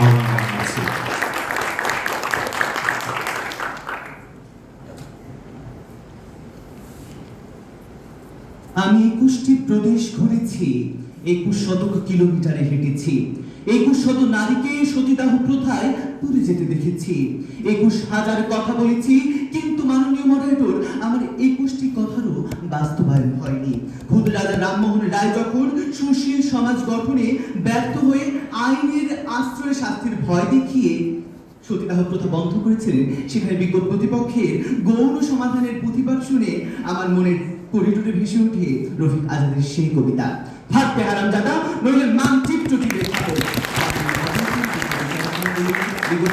আহ্বান জানাচ্ছি আমি একুশটি প্রদেশ ঘুরেছি, একুশ শতক কিলোমিটারে হেঁটেছি, একুশ শত নারীকে সতীদাহ প্রথায় পুরে যেতে দেখেছি, একুশ হাজার কথা বলেছি, কিন্তু মাননীয় মডারেটর আমার একুশটি কথারও বাস্তবায়ন সমাজ গঠনে ব্যর্থ হয়ে আইনের আশ্রয় শাস্তির ভয় দেখিয়ে সতীদাহ প্রথা বন্ধ করেছিলেন সেখানে বিজ্ঞ প্রতিপক্ষের গৌণ সমাধানের প্রতিবাদ শুনে আমার মনের করিডোরে ভেসে ওঠে রফিক আজাদের সেই কবিতা। থাকবে হারাম দাদা নইলে মানচিত্র টিপে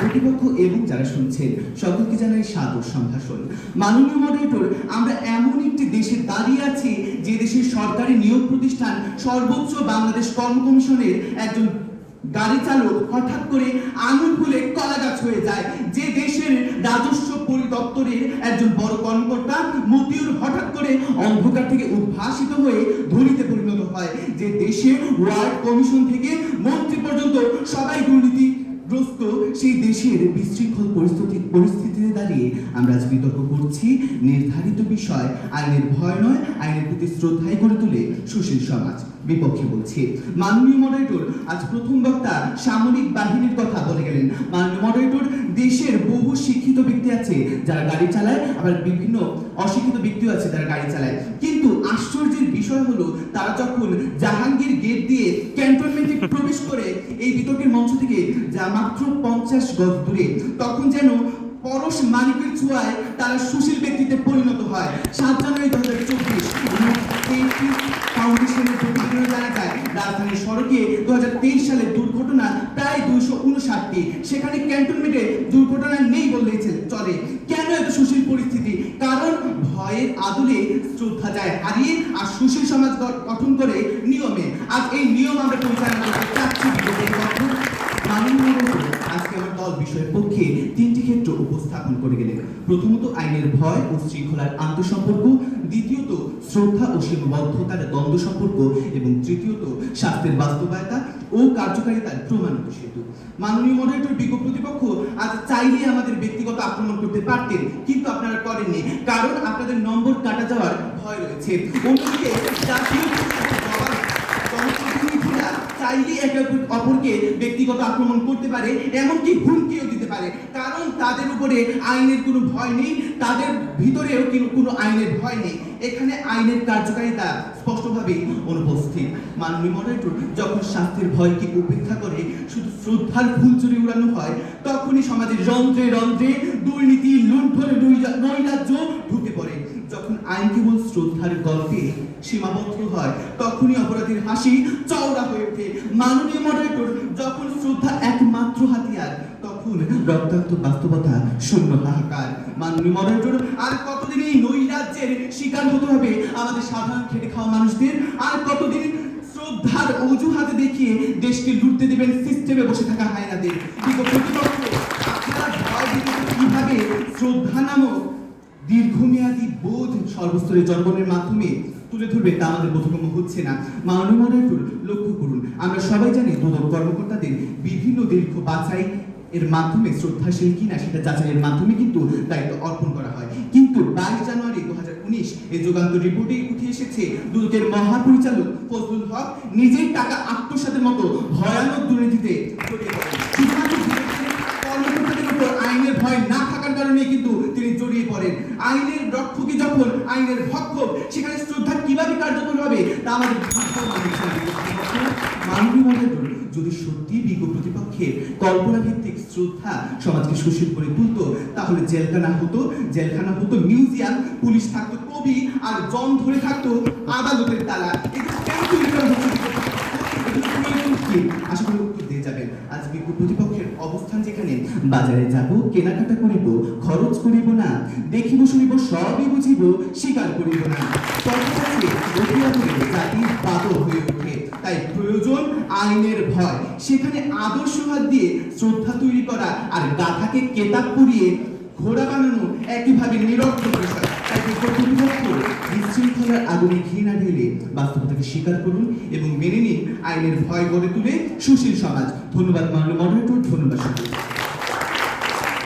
প্রতিপক্ষ এবং যারা শুনছেন, সকলকে জানাই সাদর সম্ভাষণ। মাননীয় মডারেটর আমরা এমন একটি দেশে দাঁড়িয়ে আছি যে দেশের সরকারি নিয়োগ প্রতিষ্ঠান সর্বোচ্চ বাংলাদেশ কর্ম কমিশনের একজন গাড়ি চালক হঠাৎ করে আঙুল ফুলে কলা গাছ হয়ে যায়। যে দেশের রাজস্ব পরিদপ্তরের একজন বড় কর্মকর্তা মতিউর হঠাৎ করে অন্ধকার থেকে উদ্ভাসিত হয়ে ধনীতে পরিণত হয়। যে দেশে ওয়ার্ড কমিশন থেকে মন্ত্রী পর্যন্ত সবাই দুর্নীতি সেই দেশের বিশৃঙ্খল পরিস্থিতি পরিস্থিতিতে দাঁড়িয়ে আমরা আজ বিতর্ক করছি। নির্ধারিত বিষয় আইনের ভয় নয়, আইনের প্রতি শ্রদ্ধাই করে তোলে সুশীল সমাজ। বিপক্ষে বলছি, মাননীয় মডারেটর আজ প্রথম বক্তা সামরিক বাহিনীর কথা বলে গেলেন। মাননীয় মডারেটর দেশের বহু শিক্ষিত ব্যক্তি আছে যারা গাড়ি চালায়, আবার বিভিন্ন অশিক্ষিত ব্যক্তিও আছে যারা গাড়ি চালায়। কিন্তু আশ্চর্যের বিষয় হলো, তারা যখন জাহাঙ্গীর গেট দিয়ে ক্যান্টনমেন্টে প্রবেশ করে এই বিতর্কের মঞ্চ থেকে যা মাত্র পঞ্চাশ গজ দূরে, তখন যেন পরশ মানিকের ছোঁয়ায় তারা সুশীল ব্যক্তিতে পরিণত হয়। সাত জানুয়ারি দু হাজার চব্বিশ ফাউন্ডেশনের জানা যায় রাজধানীর সড়কে দু সালে দুর্ঘটনা প্রায় দুইশো উনষাটটি। সেখানে ক্যান্টনমেন্টে দুর্ঘটনা নেই বললেই চলে- কেন এত সুশীল পরিস্থিতি? কারণ ভয়ের আদলে শ্রদ্ধা যায় হারিয়ে আর সুশীল সমাজ গঠন করে নিয়মে। আজ এই নিয়ম আমরা পরিচালনা করতে বিষয়ের পক্ষে তিনটি ক্ষেত্র উপস্থাপন করে গেলেন। প্রথমত, আইনের ভয় ও শৃঙ্খলার আন্তঃসম্পর্ক। দ্বিতীয়ত, শ্রদ্ধা ও সীমাবদ্ধতার দ্বন্দ্ব সম্পর্ক এবং তৃতীয়ত, স্বাস্থ্যের বাস্তবায়তা ও কার্যকারিতার প্রমাণিত সেতু মাননীয় মডারেটর বিজ্ঞ প্রতিপক্ষ, আজ চাইলে আমাদের ব্যক্তিগত আক্রমণ করতে পারতেন, কিন্তু আপনারা করেননি, কারণ আপনাদের নম্বর কাটা যাওয়ার ভয় রয়েছে। অন্যদিকে চাইলে একে অপরকে ব্যক্তিগত আক্রমণ করতে পারে, এমনকি হুমকিও দিতে পারে। কারণ তাদের উপরে আইনের কোনো ভয় নেই, তাদের ভিতরেও কিন্তু কোনো আইনের ভয় নেই। এখানে আইনের কার্যকারিতা স্পষ্টভাবে অনুপস্থিত। মাননীয় মডারেটর, যখন শাস্তির ভয়কে উপেক্ষা করে শুধু শ্রদ্ধার ফুলচুরি উড়ানো হয়, তখনই সমাজের রন্ধ্রে রন্ধ্রে দুর্নীতি, লুণ্ঠন নৈরা- নৈরাজ্য আইন কেবল শ্রদ্ধার গল্পে সীমাবদ্ধ হয়। তখনই অপরাধীর হাসি চওড়া হয়ে ওঠে। মাননীয় মডারেটর, যখন শ্রদ্ধা একমাত্র হাতিয়ার, তখন রক্তাক্ত বাস্তবতা শূন্য হাহাকার। মাননীয় মডারেটর, আর কতদিন এই নৈরাজ্যের শিকার হতে হবে? আমাদের সাধারণ খেটে খাওয়া মানুষদের আর কতদিন শ্রদ্ধার অজুহাতে দেখিয়ে দেশকে লুটতে দেবেন সিস্টেমে বসে থাকা হায়নাদের? সর্বস্তরে জন্মনের মাধ্যমে তুলে ধরবে তা আমাদের বোধগম্য হচ্ছে না। মাননীয় মডারেটর লক্ষ্য করুন। আমরা সবাই জানি দুদক কর্মকর্তাদের বিভিন্ন দীর্ঘ বাছাই এর মাধ্যমে শ্রদ্ধাশীল কিনা, সেটা যাচাইয়ের মাধ্যমে কিন্তু দায়িত্ব অর্পণ করা হয়। কিন্তু বাইশ জানুয়ারি দু হাজার উনিশ এই যুগান্তর রিপোর্টে উঠে এসেছে, দুদকের মহাপরিচালক ফজলুল হক নিজের টাকা আত্মসাতের মতো ভয়ানক দুর্নীতিতে জড়িয়ে পড়েন শুধুমাত্র দুদকের কর্মকর্তাদের উপর আইনের ভয় না থাকার কারণে কিন্তু তিনি জড়িয়ে পড়েন আইনের যখন আইনের ভক্ষক সেখানে শ্রদ্ধা কীভাবে কার্যকর হবে, তা আমাদের যদি সত্যি প্রতিপক্ষের কল্পনা ভিত্তিক শ্রদ্ধা সমাজকে করে তুলতো, তাহলে জেলখানা হতো জেলখানা হতো মিউজিয়াম, পুলিশ থাকতো কবি, আর জন ধরে থাকতো আদালতের তালা। করা? আশা করি উত্তর দিয়ে যাবেন। আজ প্রতিপক্ষের অবস্থান যেখানে, বাজারে যাব, কেনাকাটা করিব খরচ করিব না, দেখিব শুনিব, সবই বুঝিব, স্বীকার করিব না। হয়ে ওঠে। তাই প্রয়োজন আইনের ভয়। সেখানে দিয়ে শ্রদ্ধা তৈরি করা আর কেতাব পুড়িয়ে ঘোড়া বানানো একইভাবে বিশৃঙ্খলার আগুনে ঢেলে বাস্তবতাকে স্বীকার করুন এবং মেনে নিন, আইনের ভয় গড়ে তুলে সুশীল সমাজ। ধন্যবাদ মাননীয় মডারেটর, ধন্যবাদ সকলকে।